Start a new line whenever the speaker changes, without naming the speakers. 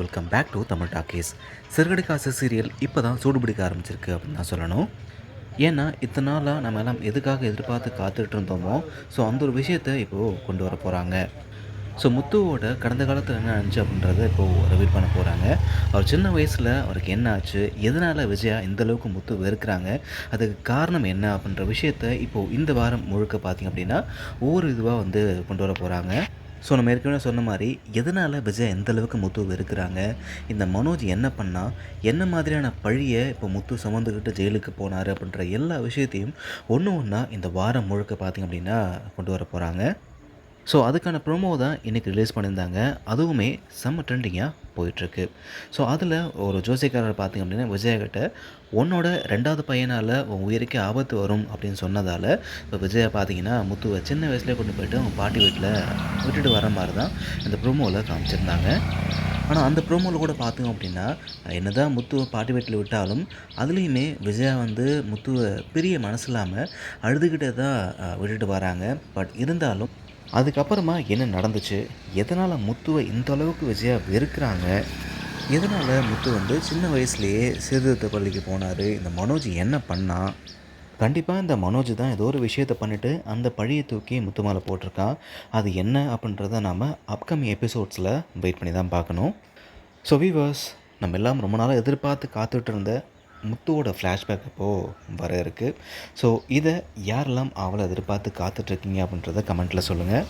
Welcome back to Tamil talkies சிறுகடை காசு serial இப்போ தான் சூடுபிடிக்க ஆரம்பிச்சிருக்கு அப்படின்னு தான் சொல்லணும். ஏன்னா இத்தனை நாளாக நம்ம எல்லாம் எதுக்காக எதிர்பார்த்து காத்துட்டு இருந்தோமோ ஸோ அந்த ஒரு விஷயத்தை இப்போது கொண்டு வர போகிறாங்க ஸோ முத்துவோட கடந்த காலத்தில் என்ன ஆச்சு அப்படின்றத இப்போது ரிவீல் பண்ண போகிறாங்க அவர் சின்ன வயசில் அவருக்கு என்ன ஆச்சு எதனால் விஜயா இந்த அளவுக்கு முத்து வெறுக்கிறாங்க அதுக்கு காரணம் என்ன அப்படின்ற விஷயத்த இப்போது இந்த வாரம் முழுக்க பார்த்திங்க அப்படின்னா ஒவ்வொரு இதுவாக வந்து கொண்டு வர போகிறாங்க ஸோ நம்ம ஏற்கனவே சொன்ன மாதிரி எதனால் விஜய் எந்த அளவுக்கு முத்து வெறுக்கிறாங்க? இந்த மனோஜ் என்ன பண்ணால் என்ன மாதிரியான பழியை இப்போ முத்து சுமந்துக்கிட்டு ஜெயிலுக்கு போனார் அப்படின்ற எல்லா விஷயத்தையும் ஒன்று ஒன்றா இந்த வாரம் முழுக்க பார்த்திங்க அப்படின்னா கொண்டு வர போகிறாங்க ஸோ அதுக்கான ப்ரோமோ தான் இன்றைக்கி ரிலீஸ் பண்ணியிருந்தாங்க. அதுவுமே செம்ம ட்ரெண்டிங்காக போயிட்டுருக்கு. ஸோ அதில் ஒரு ஜோசியக்காரர் பார்த்திங்க அப்படின்னா விஜயகிட்ட உன்னோட ரெண்டாவது பையனால் உன் உயிருக்கே ஆபத்து வரும் அப்படின்னு சொன்னதால் இப்போ விஜயா பார்த்தீங்கன்னா முத்துவை சின்ன வயசுலேயே கொண்டு போயிட்டு அவங்க பாட்டி வீட்டில் விட்டுட்டு வர மாதிரி தான் இந்த ப்ரோமோவில் காமிச்சிருந்தாங்க. ஆனால் அந்த ப்ரோமோவில் கூட பார்த்தோம் அப்படின்னா என்ன தான் முத்துவை பாட்டி வீட்டில் விட்டாலும் அதுலேயுமே விஜயா வந்து முத்துவை பெரிய மனசு இல்லாமல் அழுதுகிட்டே தான் விட்டுட்டு வராங்க. பட் இருந்தாலும் அதுக்கப்புறமா என்ன நடந்துச்சு? எதனால் முத்துவை இந்த அளவுக்கு விஜயா வெறுக்கிறாங்க? எதனால் முத்து வந்து சின்ன வயசுலேயே சீர்திருத்த பள்ளிக்கு போனார்? இந்த மனோஜ் என்ன பண்ணான் கண்டிப்பாக இந்த மனோஜ் தான் ஏதோ ஒரு விஷயத்தை பண்ணிவிட்டு அந்த பழியை தூக்கி முத்து மேலே போட்டிருக்கான் அது என்ன அப்படின்றத நாம் அப்கமிங் எபிசோட்ஸில் வெயிட் பண்ணி தான் பார்க்கணும். ஸோ வீவர்ஸ் நம்ம எல்லாம் ரொம்ப நாளாக எதிர்பார்த்து காத்துட்டு இருந்த முத்துவோட ஃப்ளாஷ்பேக் அப்போது வர இருக்குது ஸோ இதை யாரெல்லாம் அவளை எதிர்பார்த்து காத்துட்ருக்கீங்க அப்படின்றத கமெண்ட்டில் சொல்லுங்கள்